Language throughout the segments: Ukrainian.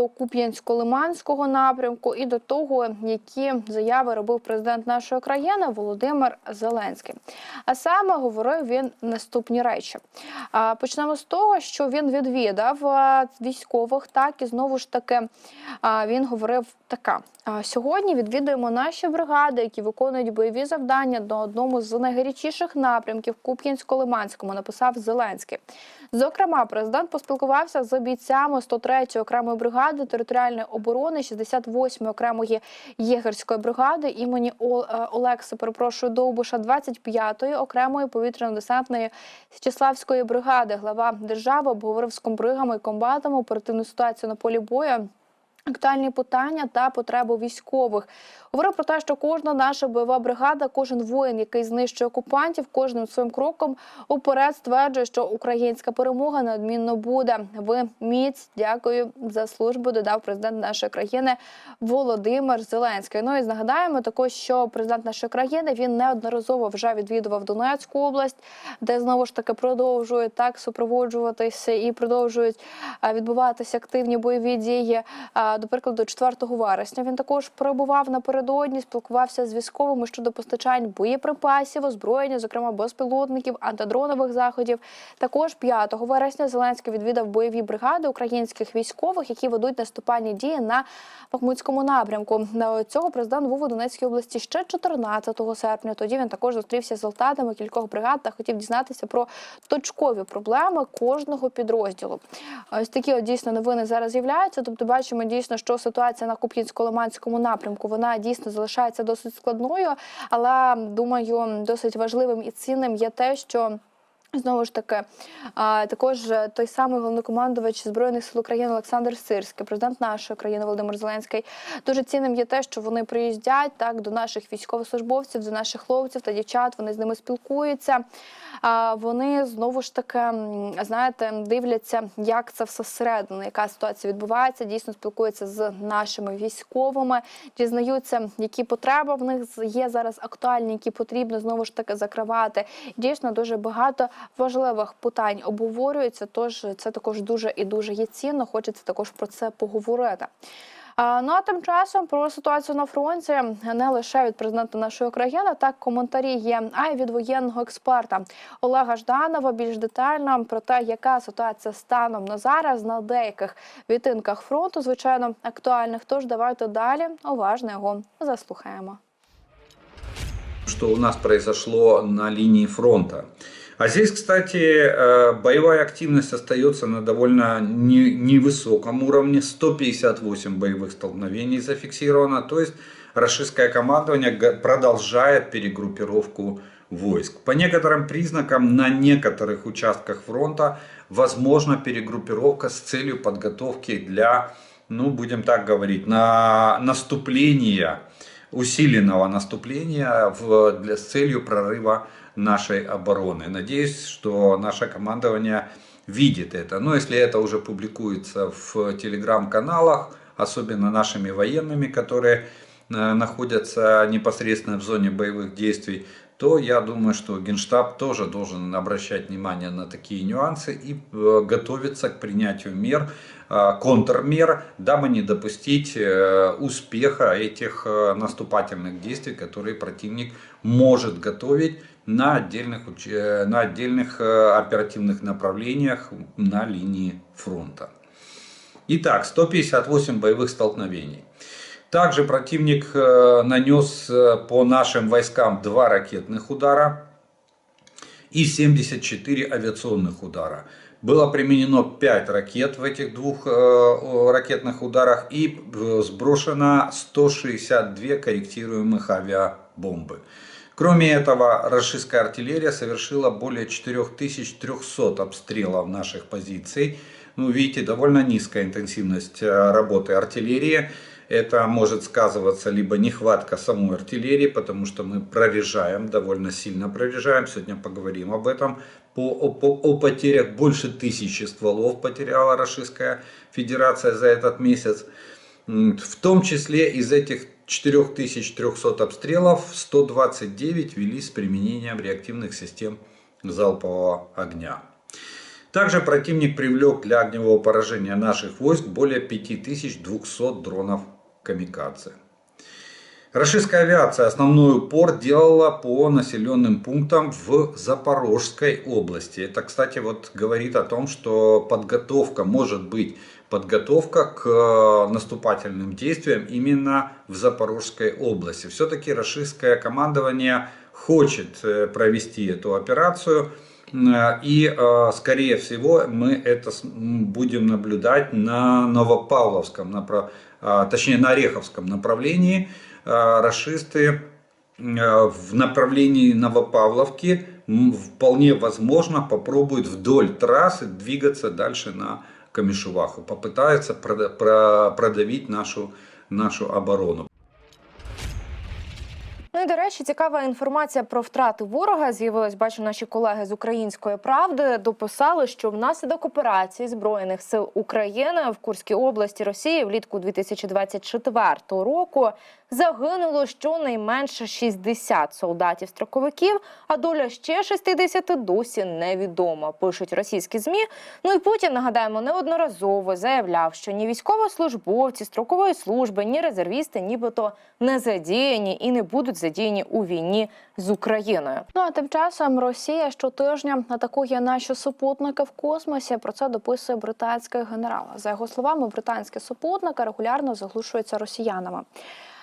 до Куп'янсько-Лиманського напрямку і до того, які заяви робив президент нашої країни Володимир Зеленський. А саме говорив він наступні речі. Почнемо з того, що він відвідав військових, так і знову ж таки він говорив така. Сьогодні відвідуємо наші бригади, які виконують бойові завдання до одному з найгарячіших напрямків Куп'янсько-Лиманському, написав Зеленський. Зокрема, президент поспілкувався з бійцями 103-ї окремої бригади територіальної оборони, 68-ї окремої єгерської бригади імені Олекса, е, перепрошую, Довбуша, 25-ї окремої повітряно-десантної Січеславської бригади. Глава держави обговорив з комбригами і комбатами оперативну ситуацію на полі бою. Актуальні питання та потреби військових говорив про те, що кожна наша бойова бригада, кожен воїн, який знищує окупантів, кожним своїм кроком уперед стверджує, що українська перемога неодмінно буде. Ви міць, дякую за службу. Додав президент нашої країни Володимир Зеленський. Ну і нагадаємо також, що президент нашої країни він неодноразово вже відвідував Донецьку область, де знову ж таки продовжують так супроводжуватися і продовжують відбуватися активні бойові дії. До прикладу, 4 вересня він також перебував напередодні, спілкувався з військовими щодо постачань боєприпасів, озброєння, зокрема безпілотників, антидронових заходів. Також 5 вересня Зеленський відвідав бойові бригади українських військових, які ведуть наступальні дії на Бахмутському напрямку. На цього президент був у Донецькій області ще 14 серпня. Тоді він також зустрівся з солдатами кількох бригад та хотів дізнатися про точкові проблеми кожного підрозділу. Ось такі от дійсно новини зараз з'являються. Тобто, бачимо дійсно, що ситуація на Куп'янсько-Лиманському напрямку вона дійсно залишається досить складною, але думаю, досить важливим і цінним є те, що. Знову ж таки, також е, той самий головнокомандувач збройних сил України Олександр Сирський, президент нашої країни Володимир Зеленський. Дуже цінним є те, що вони приїздять так до наших військовослужбовців, до наших хлопців та дівчат. Вони з ними спілкуються. Вони знову ж таки знаєте, дивляться, як це все всередині, яка ситуація відбувається. Дійсно спілкуються з нашими військовими, дізнаються, які потреби в них є зараз актуальні, які потрібно знову ж таки закривати. Дійсно, дуже багато важливих питань обговорюється. Тож це також дуже і дуже є цінно. Хочеться також про це поговорити. Ну а тим часом про ситуацію на фронті не лише від президента нашої країни, так коментарі є, а й від воєнного експерта Олега Жданова. Більш детально про те, яка ситуація станом на зараз на деяких відтинках фронту, звичайно, актуальних. Тож давайте далі уважно його заслухаємо. что у нас произошло на линии фронта. А здесь, кстати, э, боевая активность остается на довольно не- невысоком уровне. 158 боевых столкновений зафиксировано. То есть российское командование продолжает перегруппировку войск. По некоторым признакам на некоторых участках фронта возможна перегруппировка с целью подготовки для, ну будем так говорить, на наступления усиленного наступления в, для, с целью прорыва нашей обороны. Надеюсь, что наше командование видит это. Но если это уже публикуется в телеграм-каналах, особенно нашими военными, которые э, находятся непосредственно в зоне боевых действий, то я думаю, что Генштаб тоже должен обращать внимание на такие нюансы и э, готовиться к принятию мер, э, контрмер, дабы не допустить э, успеха этих наступательных действий, которые противник может готовить на отдельных, на отдельных оперативных направлениях на линии фронта. Итак, 158 боевых столкновений. Также противник э, нанес э, по нашим войскам два ракетных удара и 74 авиационных удара. Было применено 5 ракет в этих двух э, ракетных ударах и сброшено 162 корректируемых авиабомбы. Кроме этого, российская артиллерия совершила более 4300 обстрелов наших позиций. Ну, видите, довольно низкая интенсивность работы артиллерии. Это может сказываться либо нехватка самой артиллерии, потому что мы прорежаем, довольно сильно прорежаем. Сегодня поговорим об этом. По, о, о потерях больше тысячи стволов потеряла Российская Федерация за этот месяц. В том числе из этих 4300 обстрелов 129 велись с применением реактивных систем залпового огня. Также противник привлек для огневого поражения наших войск более 5200 дронов «Камикадзе». Российская авиация основной упор делала по населенным пунктам в Запорожской области. Это, кстати, вот говорит о том, что подготовка, может быть, подготовка к э, наступательным действиям именно в Запорожской области. Все-таки российское командование хочет э, провести эту операцию. Э, И, э, скорее всего, мы это будем наблюдать на Новопавловском, напра- а, точнее на Ореховском направлении. Э, Рашисты э, в направлении Новопавловки вполне возможно попробуют вдоль трассы двигаться дальше на Камешуваху. Попытаются прода- про- продавить нашу, нашу оборону. Ну і до речі, цікава інформація про втрати ворога з'явилась. Бачу, наші колеги з української правди дописали, що внаслідок операції збройних сил України в Курській області Росії влітку 2024 року загинуло щонайменше 60 солдатів-строковиків, а доля ще 60 досі невідома. Пишуть російські змі. Ну і Путін нагадаємо неодноразово заявляв, що ні військовослужбовці строкової служби, ні резервісти, нібито не задіяні і не будуть задіяні у війні з Україною. Ну а тим часом Росія щотижня атакує наші супутники в космосі. Про це дописує британський генерал. За його словами, британські супутники регулярно заглушуються росіянами.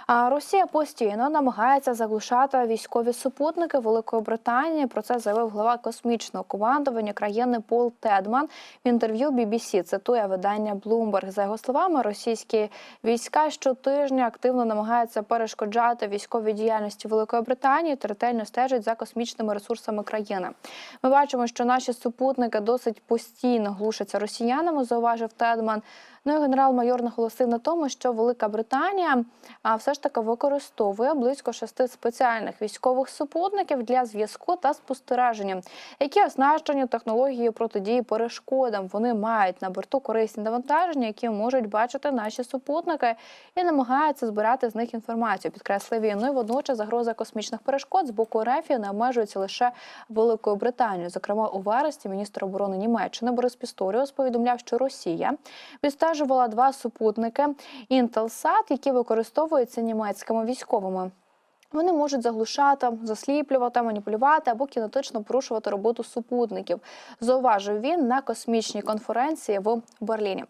А Росія постійно намагається заглушати військові супутники Великої Британії. Про це заявив глава космічного командування країни Пол Тедман в інтерв'ю BBC. Цитує видання Bloomberg. За його словами, російські війська щотижня активно намагаються перешкоджати військовій діяльності Великої Британії та ретельно стежать за космічними ресурсами країни. Ми бачимо, що наші супутники досить постійно глушаться росіянами. Зауважив Тедман. Ну і генерал-майор наголосив на тому, що Велика Британія все ж таки використовує близько шести спеціальних військових супутників для зв'язку та спостереження, які оснащені технологією протидії перешкодам. Вони мають на борту корисні навантаження, які можуть бачити наші супутники, і намагаються збирати з них інформацію. Підкреслив він. Ну і водночас загроза космічних перешкод з боку РФ не обмежується лише Великою Британією. Зокрема, у вересні міністр оборони Німеччини Борис Пісторіус повідомляв, що Росія відстежувала два супутники Intelsat, які використовуються німецькими військовими. Вони можуть заглушати, засліплювати, маніпулювати або кінетично порушувати роботу супутників. Зауважив він на космічній конференції в Берліні.